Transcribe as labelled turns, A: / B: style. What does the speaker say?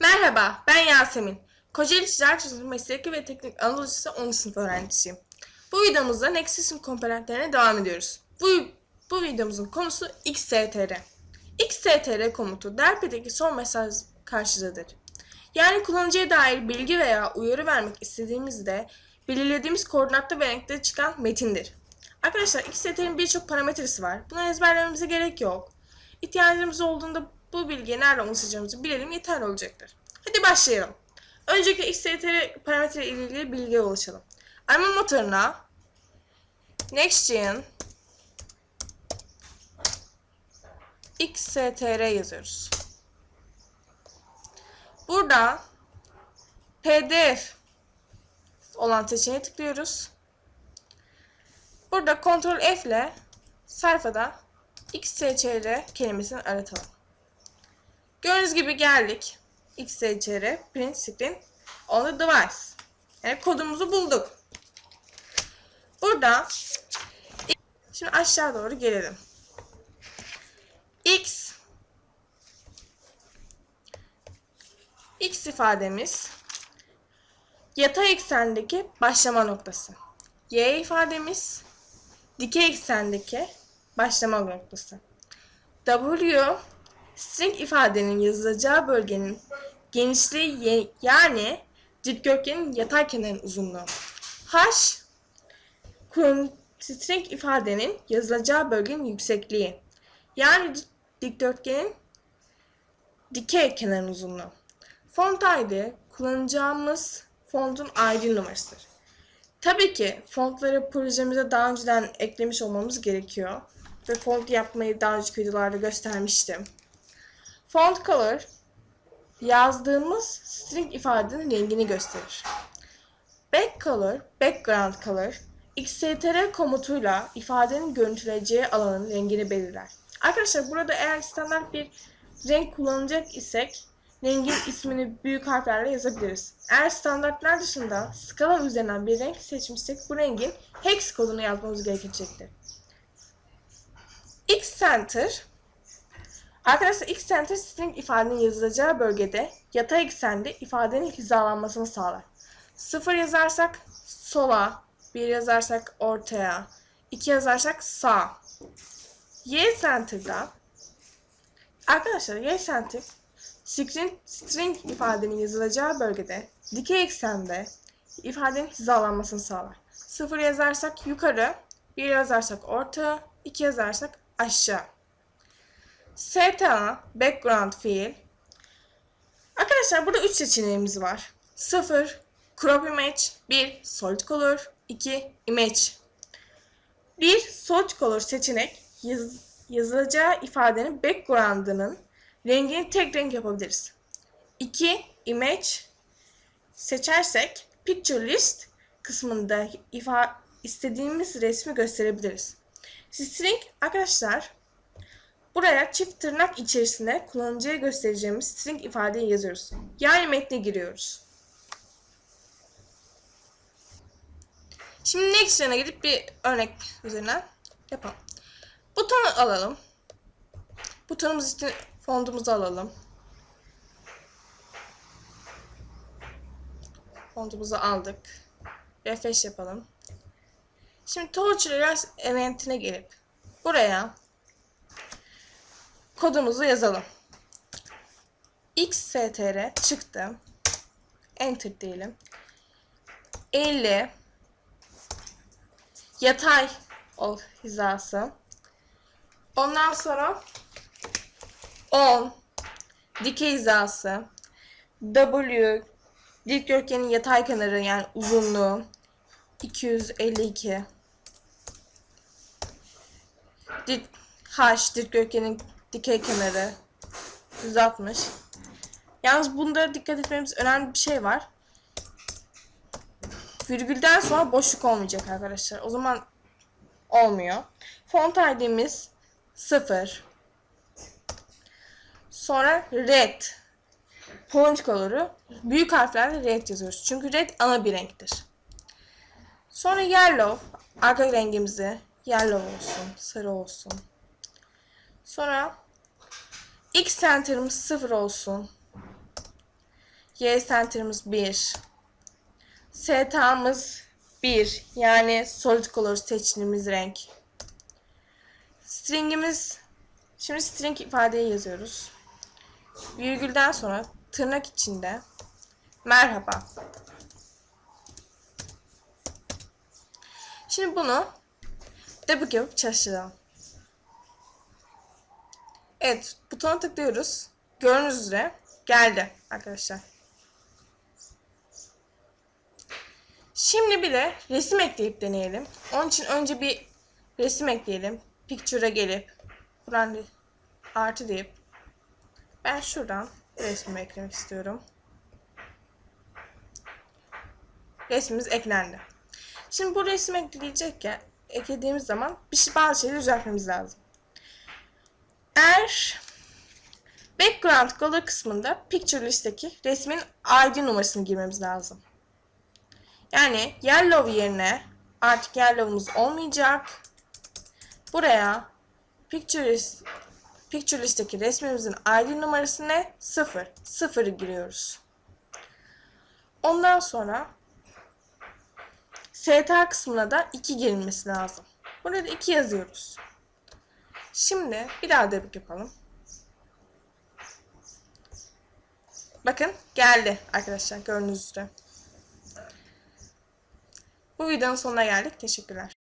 A: Merhaba, ben Yasemin. Kocaeli Ticaret Üniversitesi Mesleki ve Teknik Anadolu Lisesi 10. sınıf öğrencisiyim. Bu videomuzda Nexus'un komponentlerine devam ediyoruz. Bu, bu videomuzun konusu XSTR. XSTR komutu DERP'deki son mesaj karşıdadır. Yani kullanıcıya dair bilgi veya uyarı vermek istediğimizde belirlediğimiz koordinatta ve renkte çıkan metindir. Arkadaşlar XSTR'in birçok parametresi var. Bunu ezberlememize gerek yok. İhtiyacımız olduğunda bu bilgiyi nerede ulaşacağımızı bilelim yeterli olacaktır. Hadi başlayalım. Öncelikle XSTR parametre ile ilgili bilgiye ulaşalım. Arama motoruna NextGen XSTR yazıyoruz. Burada PDF olan seçeneğe tıklıyoruz. Burada Ctrl F ile sayfada XSTR kelimesini aratalım. Gördüğünüz gibi geldik. XSTR print screen on the device. Yani kodumuzu bulduk. Burada şimdi aşağı doğru gelelim. X X ifademiz yatay eksendeki başlama noktası. Y ifademiz dikey eksendeki başlama noktası. W string ifadenin yazılacağı bölgenin genişliği yani dikdörtgenin yatay kenarının uzunluğu. H string ifadenin yazılacağı bölgenin yüksekliği. Yani di- dikdörtgenin dikey kenarının uzunluğu. Font ID kullanacağımız fontun ID numarasıdır. Tabii ki fontları projemize daha önceden eklemiş olmamız gerekiyor. Ve font yapmayı daha önceki videolarda göstermiştim. Font color yazdığımız string ifadenin rengini gösterir. Back color, background color, xstr komutuyla ifadenin görüntüleyeceği alanın rengini belirler. Arkadaşlar burada eğer standart bir renk kullanacak isek rengin ismini büyük harflerle yazabiliriz. Eğer standartlar dışında skala üzerinden bir renk seçmişsek bu rengin hex kodunu yazmamız gerekecektir. X center Arkadaşlar X center string ifadenin yazılacağı bölgede yatay eksende ifadenin hizalanmasını sağlar. 0 yazarsak sola, 1 yazarsak ortaya, 2 yazarsak sağ. Y center'da Arkadaşlar Y center string, string ifadenin yazılacağı bölgede dikey eksende ifadenin hizalanmasını sağlar. 0 yazarsak yukarı, 1 yazarsak orta, 2 yazarsak aşağı. STA background fill. Arkadaşlar burada 3 seçeneğimiz var. 0 crop image, 1 solid color, 2 image. 1 solid color seçenek yaz, yazılacağı ifadenin background'ının rengini tek renk yapabiliriz. 2 image seçersek picture list kısmında ifa istediğimiz resmi gösterebiliriz. String arkadaşlar Buraya çift tırnak içerisinde kullanıcıya göstereceğimiz string ifadeyi yazıyoruz. Yani metne giriyoruz. Şimdi Nextgen'e gidip bir örnek üzerine yapalım. Butonu alalım. Butonumuz için fontumuzu alalım. Fontumuzu aldık. Refresh yapalım. Şimdi Torch eventine gelip buraya kodumuzu yazalım. xstr çıktı. Enter diyelim. 50 yatay ol hizası. Ondan sonra 10 dikey hizası. W dikdörtgenin yatay kenarı yani uzunluğu 252 dik H dikdörtgenin dikey kenarı 160. Yalnız bunda dikkat etmemiz önemli bir şey var. Virgülden sonra boşluk olmayacak arkadaşlar. O zaman olmuyor. Font ID'miz 0. Sonra red. Point coloru büyük harflerle red yazıyoruz. Çünkü red ana bir renktir. Sonra yellow. Arka rengimizi yellow olsun, sarı olsun. Sonra x center'ımız 0 olsun. Y center'ımız 1. STA'mız 1. Yani solid color seçtiğimiz renk. String'imiz Şimdi string ifadeyi yazıyoruz. Virgülden sonra tırnak içinde merhaba. Şimdi bunu debug yapıp çalıştıralım. Evet, butona tıklıyoruz. Gördüğünüz üzere geldi arkadaşlar. Şimdi bir de resim ekleyip deneyelim. Onun için önce bir resim ekleyelim. Picture'a gelip buradan artı deyip ben şuradan resmimi eklemek istiyorum. Resmimiz eklendi. Şimdi bu resim ekleyecekken eklediğimiz zaman bir şey bazı şeyleri düzeltmemiz lazım. Eğer background color kısmında picture listeki resmin ID numarasını girmemiz lazım. Yani yellow yerine artık yellow'umuz olmayacak. Buraya picture, list, picture listeki resmimizin ID numarası ne? 0. 0'ı giriyoruz. Ondan sonra STA kısmına da 2 girilmesi lazım. Burada 2 yazıyoruz. Şimdi bir daha debug yapalım. Bakın geldi arkadaşlar gördüğünüz üzere. Bu videonun sonuna geldik. Teşekkürler.